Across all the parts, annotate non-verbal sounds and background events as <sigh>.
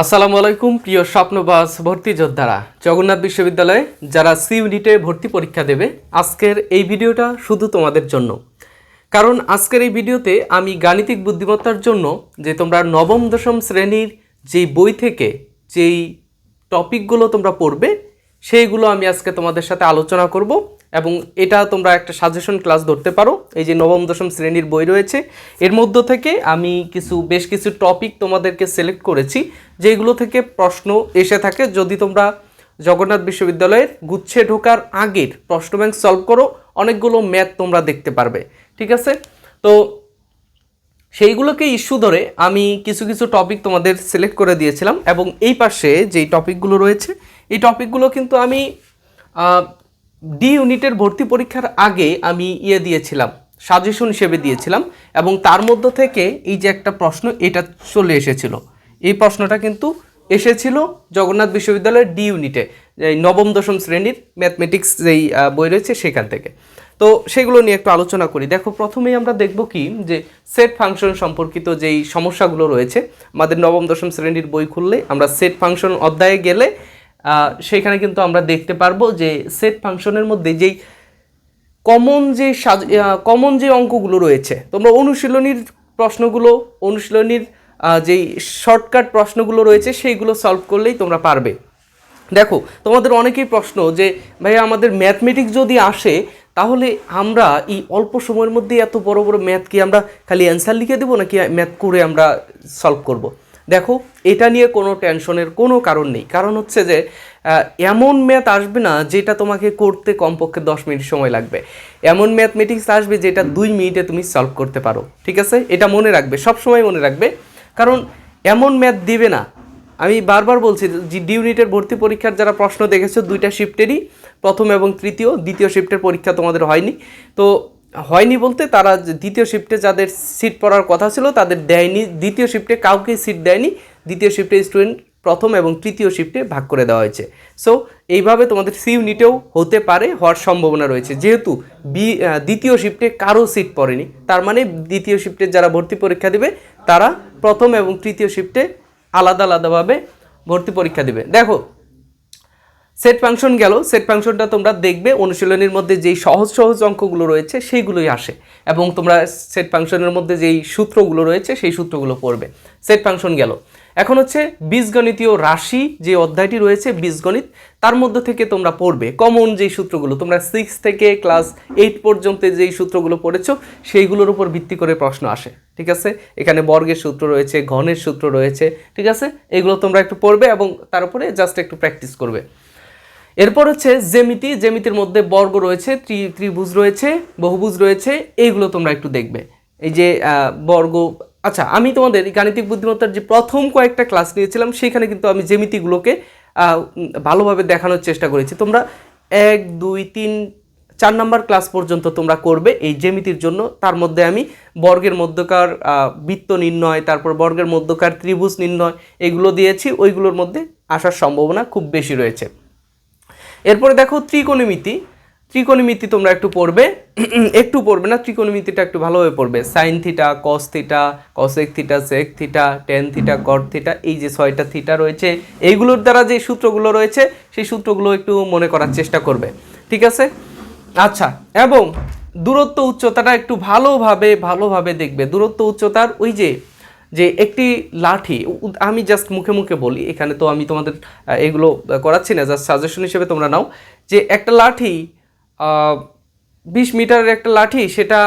আসসালামু আলাইকুম, প্রিয় স্বপ্নবাস ভর্তি যোদ্ধারা। জগন্নাথ বিশ্ববিদ্যালয়ে যারা সি ইউনিটে ভর্তি পরীক্ষা দেবে, আজকের এই ভিডিওটা শুধু তোমাদের জন্য। কারণ আজকের এই ভিডিওতে আমি গাণিতিক বুদ্ধিমত্তার জন্য যে তোমরা নবম, দশম শ্রেণির যেই বই থেকে যেই টপিকগুলো তোমরা পড়বে, সেইগুলো আমি আজকে তোমাদের সাথে আলোচনা করব। এবং এটা তোমরা একটা সাজেশন ক্লাস ধরতে পারো। এই যে নবম, দশম শ্রেণির বই রয়েছে। এর মধ্য থেকে আমি কিছু, বেশ কিছু টপিক তোমাদেরকে সিলেক্ট করেছি, যেগুলো থেকে প্রশ্ন এসে থাকে। যদি তোমরা জগন্নাথ বিশ্ববিদ্যালয়ের গুচ্ছে ঢোকার আগের প্রশ্ন ব্যাংক সলভ করো, অনেকগুলো ম্যাথ তোমরা দেখতে পারবে। ঠিক আছে? তো সেইগুলোকে ইস্যু ধরে আমি কিছু কিছু টপিক তোমাদের সিলেক্ট করে দিয়েছিলাম এবং এই পাশে যেই টপিকগুলো রয়েছে, এই টপিকগুলো কিন্তু আমি ডি ইউনিটের ভর্তি পরীক্ষার আগে আমি ইয়ে দিয়েছিলাম, সাজেশন হিসেবে দিয়েছিলাম এবং তার মধ্য থেকে এই যে একটা প্রশ্ন, এটা চলে এসেছিল। এই প্রশ্নটা কিন্তু এসেছিল জগন্নাথ বিশ্ববিদ্যালয়ের ডি ইউনিটে এই নবম, দশম শ্রেণির ম্যাথমেটিক্স যেই বই রয়েছে সেখান থেকে। তো সেগুলো নিয়ে একটু আলোচনা করি। দেখো, প্রথমেই আমরা দেখব কি, যে সেট ফাংশন সম্পর্কিত যেই সমস্যাগুলো রয়েছে, আমাদের নবম, দশম শ্রেণির বই খুললে আমরা সেট ফাংশন অধ্যায়ে গেলে সেখানে কিন্তু আমরা দেখতে পারব যে সেট ফাংশনের মধ্যে যেই কমন যে কমন যে অঙ্কগুলো রয়েছে, তোমরা অনুশীলনীর প্রশ্নগুলো, অনুশীলনীর যেই শর্টকাট প্রশ্নগুলো রয়েছে সেইগুলো সলভ করলেই তোমরা পারবে দেখো, তোমাদের অনেকেই প্রশ্ন যে ভাই আমাদের ম্যাথমেটিক্স যদি আসে, তাহলে আমরা এই অল্প সময়ের মধ্যে এত বড় বড় ম্যাথ কি আমরা খালি অ্যান্সার লিখে দেবো নাকি ম্যাথ করে আমরা সলভ করব। দেখো, এটা নিয়ে কোনো টেনশনের কোনো কারণ নেই। কারণ হচ্ছে যে এমন ম্যাথ আসবে না যেটা তোমাকে করতে কমপক্ষে দশ মিনিট সময় লাগবে। এমন ম্যাথমেটিক্স আসবে যেটা দুই মিনিটে তুমি সলভ করতে পারো, ঠিক আছে? এটা মনে রাখবে সব সময় মনে রাখবে। কারণ এমন ম্যাথ দিবে না। আমি বারবার বলছি যে ডি ইউনিটের ভর্তি পরীক্ষার যারা প্রশ্ন দেখেছ, দুইটা শিফটেরই প্রথম এবং তৃতীয়, দ্বিতীয় শিফটের পরীক্ষা তোমাদের হয়নি। তো হয়নি বলতে, তারা দ্বিতীয় শিফটে যাদের সিট পড়ার কথা ছিল, তাদের দেয়নি। দ্বিতীয় শিফটে কাউকেই সিট দেয়নি। দ্বিতীয় শিফটে স্টুডেন্ট প্রথম এবং তৃতীয় শিফটে ভাগ করে দেওয়া হয়েছে। সো এইভাবে তোমাদের সি ইউনিটেও হতে পারে, হওয়ার সম্ভাবনা রয়েছে। যেহেতু বি দ্বিতীয় শিফটে কারও সিট পড়েনি, তার মানে দ্বিতীয় শিফটে যারা ভর্তি পরীক্ষা দেবে, তারা প্রথম এবং তৃতীয় শিফটে আলাদা আলাদাভাবে ভর্তি পরীক্ষা দেবে। দেখো সেট ফাংশন গেল। সেট ফাংশনটা তোমরা দেখবে। অনুশীলনের মধ্যে যেই সহজ সহজ অঙ্কগুলো রয়েছে, সেইগুলোই আসে। এবং তোমরা সেট ফাংশনের মধ্যে যেই সূত্রগুলো রয়েছে, সেই সূত্রগুলো পড়বে। সেট ফাংশন গেল। এখন হচ্ছে বীজগণিতীয় রাশি যে অধ্যায়টি রয়েছে, বীজগণিত, তার মধ্যে থেকে তোমরা পড়বে। কমন যেই সূত্রগুলো, তোমরা সিক্স থেকে ক্লাস এইট পর্যন্ত যেই সূত্রগুলো পড়েছো, সেইগুলোর উপর ভিত্তি করে প্রশ্ন আসে। ঠিক আছে? এখানে বর্গের সূত্র রয়েছে, ঘনের সূত্র রয়েছে। ঠিক আছে? এগুলো তোমরা একটু পড়বে এবং তার উপরে জাস্ট একটু প্র্যাকটিস করবে। এরপর হচ্ছে জ্যামিতি জেমিতির মধ্যে বর্গ রয়েছে, ত্রি, ত্রিভুজ রয়েছে, বহুভুজ রয়েছে, এইগুলো তোমরা একটু দেখবে। এই যে বর্গ আচ্ছা আমি তোমাদের গাণিতিক বুদ্ধিমত্তার যে প্রথম কয়েকটা ক্লাস নিয়েছিলাম, সেখানে কিন্তু আমি জেমিতিগুলোকে ভালোভাবে দেখানোর চেষ্টা করেছি। তোমরা এক, দুই, তিন, চার নাম্বার ক্লাস পর্যন্ত তোমরা করবে এই জ্যামিতির জন্য। তার মধ্যে আমি বর্গের মধ্যকার বৃত্ত নির্ণয়, তারপর বর্গের মধ্যকার ত্রিভুজ নির্ণয়, এগুলো দিয়েছি। ওইগুলোর মধ্যে আসার সম্ভাবনা খুব বেশি রয়েছে। এরপরে দেখো ত্রিকোণমিতি। ত্রিকোণমিতি তোমরা একটু পড়বে। <clears throat> একটু পড়বে না, ত্রিকোণমিতিটা একটু ভালোভাবে পড়বে। Sine theta cos theta cosec theta sec theta tan theta cot theta, এই যে ছয়টা থিটা রয়েছে, এইগুলোর দ্বারা যে সূত্রগুলো রয়েছে, সেই সূত্রগুলো একটু মনে করার চেষ্টা করবে। ঠিক আছে? আচ্ছা এবং দূরত্ব উচ্চতাটা একটু ভালোভাবে ভালোভাবে দেখবে। দূরত্ব উচ্চতার ওই যে যে একটি লাঠি আমি জাস্ট মুখে মুখে বলি, এখানে তো আমি তোমাদের এগুলো করাচ্ছি না জাস্ট সাজেশন হিসেবে তোমরা নাও, যে একটা লাঠি বিশ মিটারের একটা লাঠি, সেটা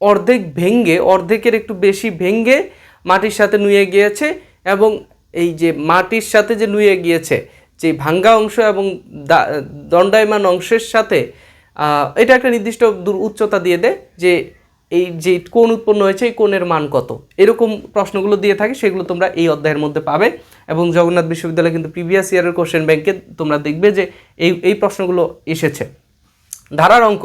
অর্ধেক ভেঙ্গে, অর্ধেকের একটু বেশি ভেঙ্গে মাটির সাথে নুয়ে গিয়েছে এবং এই যে মাটির সাথে যে নুয়ে গিয়েছে, যে ভাঙ্গা অংশ এবং দণ্ডায়মান অংশের সাথে এটা একটা নির্দিষ্ট দূর উচ্চতা দিয়ে দেয়, যে এই যে কোন উৎপন্ন হয়েছে, এই কোণের মান কত? এরকম প্রশ্নগুলো দিয়ে থাকে, সেগুলো তোমরা এই অধ্যায়ের মধ্যে পাবে। এবং জগন্নাথ বিশ্ববিদ্যালয় কিন্তু প্রিভিয়াস ইয়ারের কোশ্চেন ব্যাংকে তোমরা দেখবে যে এই এই প্রশ্নগুলো এসেছে। ধারার অঙ্ক।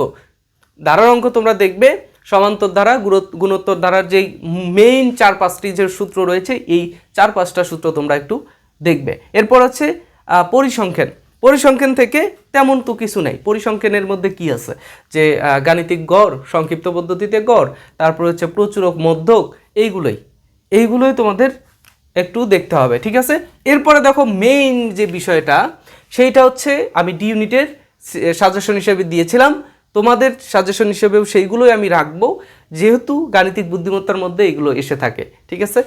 ধারার অঙ্ক তোমরা দেখবে, সমান্তর ধারা গুণোত্তর ধারার যেই মেইন চার পাঁচটি যে সূত্র রয়েছে, এই চার পাঁচটা সূত্র তোমরা একটু দেখবে। এরপর হচ্ছে পরিসংখ্যান। পরিসংখ্যান থেকে তেমন তো কিছু নেই। পরিসংখ্যানের মধ্যে কি আছে? যে গাণিতিক গড়, সংক্ষিপ্ত পদ্ধতিতে গড়, তারপর হচ্ছে প্রচুরক মধ্যক, এইগুলোই। এইগুলোই তোমাদের একটু দেখতে হবে, ঠিক আছে? এরপরে দেখো মেইন যে বিষয়টা, সেইটা হচ্ছে আমি ডি ইউনিটের সাজেশন হিসেবে দিয়েছিলাম। তোমাদের সাজেশন হিসেবেও সেইগুলোই আমি রাখব, যেহেতু গাণিতিক বুদ্ধিমত্তার মধ্যে এগুলো এসে থাকে, ঠিক আছে?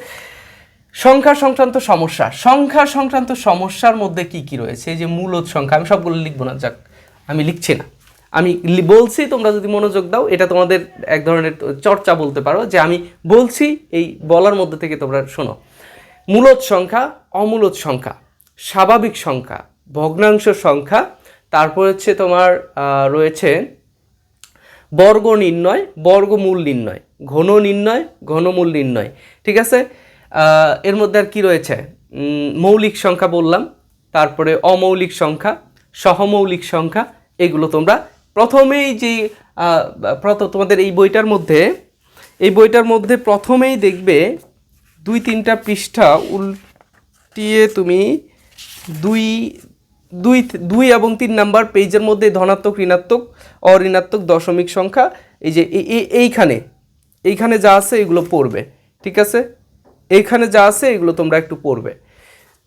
সংখ্যা সংক্রান্ত সমস্যা। সংখ্যা সংক্রান্ত সমস্যার মধ্যে কি কি রয়েছে? এই যে মূলত সংখ্যা, আমি সবগুলো লিখব না, যাক, আমি লিখছি না। আমি বলছি, তোমরা যদি মনোযোগ দাও, এটা তোমাদের এক ধরনের চর্চা বলতে পারো, যে আমি বলছি, এই বলার মধ্যে থেকে তোমরা শোনো। মূলত সংখ্যা, অমূলত সংখ্যা, স্বাভাবিক সংখ্যা, ভগ্নাংশ সংখ্যা, তারপর হচ্ছে তোমার রয়েছে বর্গ নির্ণয়, বর্গমূল নির্ণয়, ঘন নির্ণয়, ঘনমূল নির্ণয়, ঠিক আছে? এর মধ্যে আর কি রয়েছে? মৌলিক সংখ্যা বললাম, তারপরে অমৌলিক সংখ্যা, সহমৌলিক সংখ্যা, এগুলো তোমরা প্রথমেই যে প্রথম তোমাদের এই বইটার মধ্যে, এই বইটার মধ্যে প্রথমেই দেখবে দুই তিনটা পৃষ্ঠা উল্টিয়ে তুমি দুই দুই দুই এবং তিন নাম্বার পেজের মধ্যে ধনাত্মক, ঋণাত্মক, অঋণাত্মক দশমিক সংখ্যা, এই যে এই- এই- এইখানে এইখানে যা আছে এগুলো পড়বে, ঠিক আছে? এইখানে যা আছে, এগুলো তোমরা একটু পড়বে।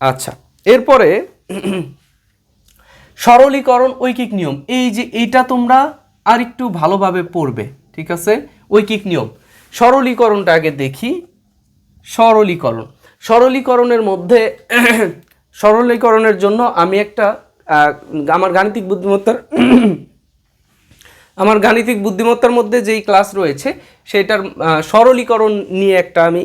আচ্ছা এরপরে <clears throat> সরলীকরণ ঐকিক নিয়ম। এই যে এইটা তোমরা আর একটু ভালোভাবে পড়বে, ঠিক আছে? ঐকিক নিয়ম। সরলীকরণটা আগে দেখি। সরলীকরণ। সরলীকরণের মধ্যে <clears throat> সরলীকরণের জন্য আমি একটা আমার গাণিতিক বুদ্ধিমত্তার <clears throat> আমার গাণিতিক বুদ্ধিমত্তার মধ্যে যেই ক্লাস রয়েছে, সেটার সরলীকরণ নিয়ে একটা আমি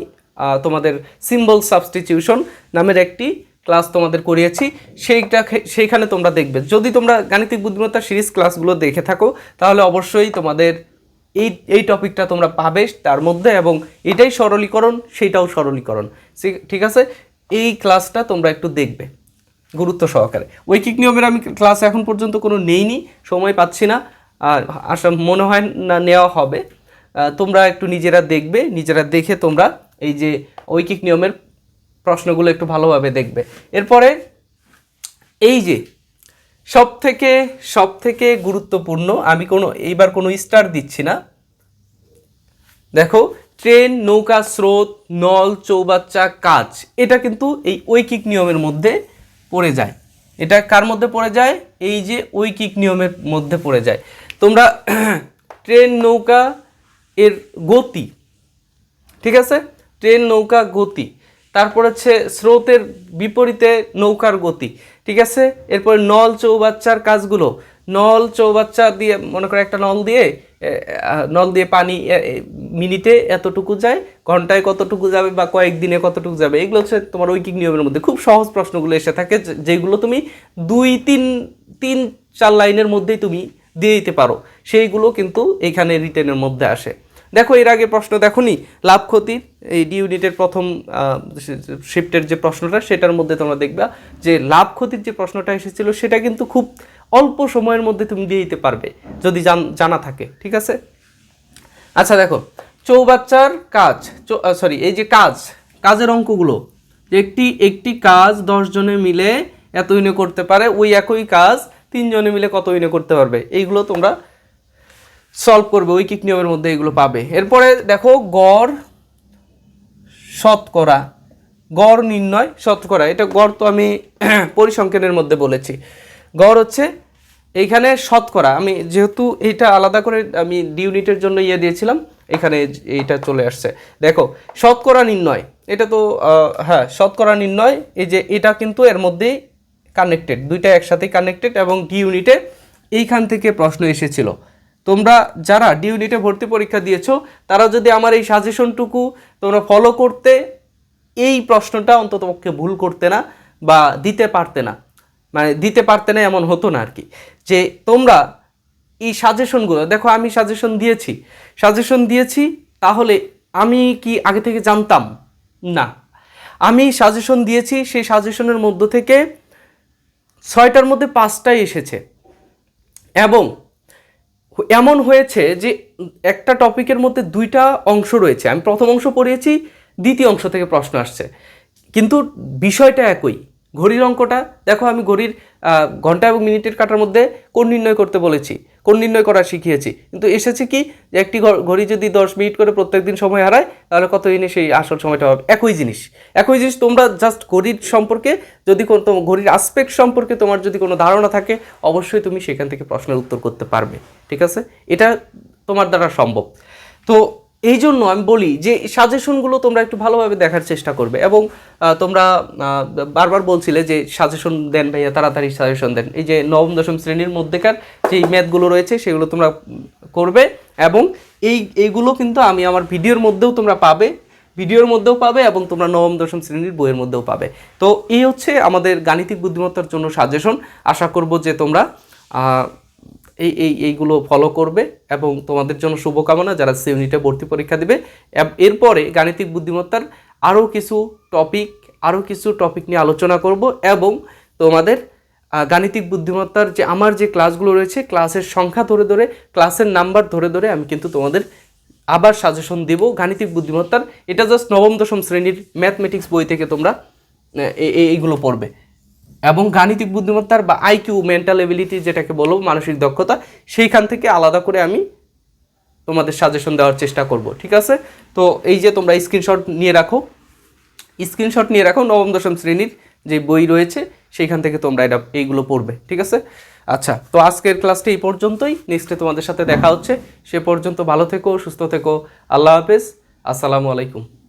তোমাদের সিম্বল সাবস্টিটিউশন নামের একটি ক্লাস তোমাদের করিয়েছি। সেইটা সেইখানে তোমরা দেখবে। যদি তোমরা গাণিতিক বুদ্ধিমত্তা সিরিজ ক্লাসগুলো দেখে থাকো, তাহলে অবশ্যই তোমাদের এই এই টপিকটা তোমরা পাবে তার মধ্যে এবং এটাই সরলীকরণ সেইটাও সরলীকরণ। ঠিক আছে? এই ক্লাসটা তোমরা একটু দেখবে গুরুত্ব সহকারে। ঐকিক নিয়মের আমি ক্লাস এখন পর্যন্ত কোনো নেইনি, সময় পাচ্ছি না। আর আশা, মনে হয় না, নেওয়া হবে। তোমরা একটু নিজেরা দেখবে, নিজেরা দেখে তোমরা এই যে ঐকিক নিয়মের প্রশ্নগুলো একটু ভালোভাবে দেখবে। এরপরে এই যে সব থেকে সব থেকে গুরুত্বপূর্ণ, আমি কোনো, এইবার কোনো স্টার দিচ্ছি না। দেখো, ট্রেন, নৌকা, স্রোত, নল, চৌবাচ্চা কাজ এটা কিন্তু এই ঐকিক নিয়মের মধ্যে পড়ে যায়। এটা কার মধ্যে পড়ে যায়? এই যে ঐকিক নিয়মের মধ্যে পড়ে যায়। তোমরা <clears throat> ট্রেন, নৌকা, এর গতি, ঠিক আছে? ট্রেন নৌকা গতি, তারপর হচ্ছে স্রোতের বিপরীতে নৌকার গতি, ঠিক আছে? এরপর নল চৌবাচ্চার কাজগুলো, নল চৌবাচ্চা দিয়ে, মনে করে একটা নল দিয়ে নল দিয়ে পানি মিনিটে এতটুকু যায়, ঘন্টায় কতটুকু যাবে বা কয়েকদিনে কতটুকু যাবে, এগুলো হচ্ছে তোমার ঐকিক নিয়মের মধ্যে। খুব সহজ প্রশ্নগুলো এসে থাকে যেগুলো তুমি দুই, তিন তিন, চার লাইনের মধ্যেই তুমি দিয়ে দিতে পারো। সেইগুলো কিন্তু এখানে রিটেনের মধ্যে আসে। দেখো, এর আগে প্রশ্ন দেখোনি? লাভ ক্ষতির এই ডি ইউনিটের প্রথম শিফটের যে প্রশ্নটা, সেটার মধ্যে তোমরা দেখবা যে লাভ, ক্ষতির যে প্রশ্নটা এসেছিল, সেটা কিন্তু খুব অল্প সময়ের মধ্যে তুমি দিয়ে দিতে পারবে, যদি জান- থাকে, ঠিক আছে? আচ্ছা দেখো, চৌবাচ্চার কাজ সরি এই যে কাজ, কাজের অঙ্কগুলো একটি একটি কাজ দশ জনে মিলে এত ইনে করতে পারে, ওই একই কাজ তিনজনে মিলে কত ইনে করতে পারবে, এইগুলো তোমরা সলভ করবে ঐকিক নিয়মের মধ্যে এগুলো পাবে। এরপরে দেখো, গড় শতকরা। গড় নির্ণয় শতকরা, এটা গড় তো আমি <clears throat> পরিসংখ্যানের মধ্যে বলেছি। গড় হচ্ছে এইখানে শতকরা, আমি যেহেতু এটা আলাদা করে আমি ডি ইউনিটের জন্য ইয়ে দিয়েছিলাম, এখানে এইটা চলে আসছে। দেখো, শতকরা নির্ণয়, এটা তো হ্যাঁ শতকরা নির্ণয়, এই যে এটা কিন্তু এর মধ্যেই কানেক্টেড দুইটা একসাথেই কানেক্টেড এবং ডি ইউনিটে এইখান থেকে প্রশ্ন এসেছিল। তোমরা যারা ডি ইউনিটে ভর্তি পরীক্ষা দিয়েছ, তারা যদি আমার এই সাজেশনটুকু তোমরা ফলো করতে, এই প্রশ্নটা অন্ততপক্ষে ভুল করতে না বা দিতে পারতে না। মানে দিতে পারতে না এমন হতো না আর কি যে তোমরা এই সাজেশনগুলো দেখো আমি সাজেশন দিয়েছি। সাজেশন দিয়েছি, তাহলে আমি কি আগে থেকে জানতাম? না। আমি সাজেশন দিয়েছি, সেই সাজেশনের মধ্য থেকে ছয়টার মধ্যে পাঁচটাই এসেছে। এবং এমন হয়েছে যে একটা টপিকের মধ্যে দুইটা অংশ রয়েছে। আমি প্রথম অংশ পড়িয়েছি, দ্বিতীয় অংশ থেকে প্রশ্ন আসছে। কিন্তু বিষয়টা একই। ঘড়ির অঙ্কটা, দেখো আমি ঘড়ির ঘণ্টা এবং মিনিটের কাটার মধ্যে কোন নির্ণয় করতে বলেছি কোন নির্ণয় করা শিখিয়েছি। কিন্তু এসেছে কি যে একটি ঘড়ি যদি দশ মিনিট করে প্রত্যেকদিন সময় হারায়, তাহলে কত দিনে সেই আসল সময়টা হবে? একই জিনিস। একই জিনিস তোমরা জাস্ট ঘড়ির সম্পর্কে যদি কোনো, তোমার ঘড়ির আসপেক্ট সম্পর্কে তোমার যদি কোনো ধারণা থাকে, অবশ্যই তুমি সেখান থেকে প্রশ্নের উত্তর করতে পারবে। ঠিক আছে? এটা তোমার দ্বারা সম্ভব। তো এই জন্য আমি বলি যে সাজেশনগুলো তোমরা একটু ভালোভাবে দেখার চেষ্টা করবে এবং তোমরা বারবার বলছিলে যে সাজেশন দেন ভাইয়া, তাড়াতাড়ি সাজেশন দেন। এই যে নবম, দশম শ্রেণির মধ্যেকার যে ম্যাথগুলো রয়েছে সেগুলো তোমরা করবে এবং এই, এইগুলো কিন্তু আমি আমার ভিডিওর মধ্যেও তোমরা পাবে, ভিডিওর মধ্যেও পাবে এবং তোমরা নবম, দশম শ্রেণির বইয়ের মধ্যেও পাবে। তো এই হচ্ছে আমাদের গাণিতিক বুদ্ধিমত্তার জন্য সাজেশন আশা করব যে তোমরা এই এই, এইগুলো ফলো করবে এবং তোমাদের জন্য শুভকামনা যারা সি ইউনিটে ভর্তি পরীক্ষা দেবে। এরপরে গাণিতিক বুদ্ধিমত্তার আরও কিছু টপিক আরও কিছু টপিক নিয়ে আলোচনা করব এবং তোমাদের গাণিতিক বুদ্ধিমত্তার যে, আমার যে ক্লাসগুলো রয়েছে ক্লাসের সংখ্যা ধরে ধরে ক্লাসের নাম্বার ধরে ধরে আমি কিন্তু তোমাদের আবার সাজেশন দেব গাণিতিক বুদ্ধিমত্তার। এটা জাস্ট নবম, দশম শ্রেণির ম্যাথমেটিক্স বই থেকে তোমরা এইগুলো পড়বে। এবং গাণিতিক বুদ্ধিমত্তার বা আইকিউ মেন্টাল এবিলিটি যেটাকে বলব, মানসিক দক্ষতা, সেইখান থেকে আলাদা করে আমি তোমাদের সাজেশন দেওয়ার চেষ্টা করব, ঠিক আছে? তো এই যে তোমরা স্ক্রিনশট নিয়ে রাখো স্ক্রিনশট নিয়ে রাখো, নবম, দশম শ্রেণির যে বই রয়েছে, সেইখান থেকে তোমরা এটা, এইগুলো পড়বে, ঠিক আছে? আচ্ছা তো আজকের ক্লাসটা এই পর্যন্তই নেক্সটে তোমাদের সাথে দেখা হচ্ছে, সে পর্যন্ত ভালো থেকো, সুস্থ থেকো, আল্লাহ হাফেজ, আসসালামু আলাইকুম।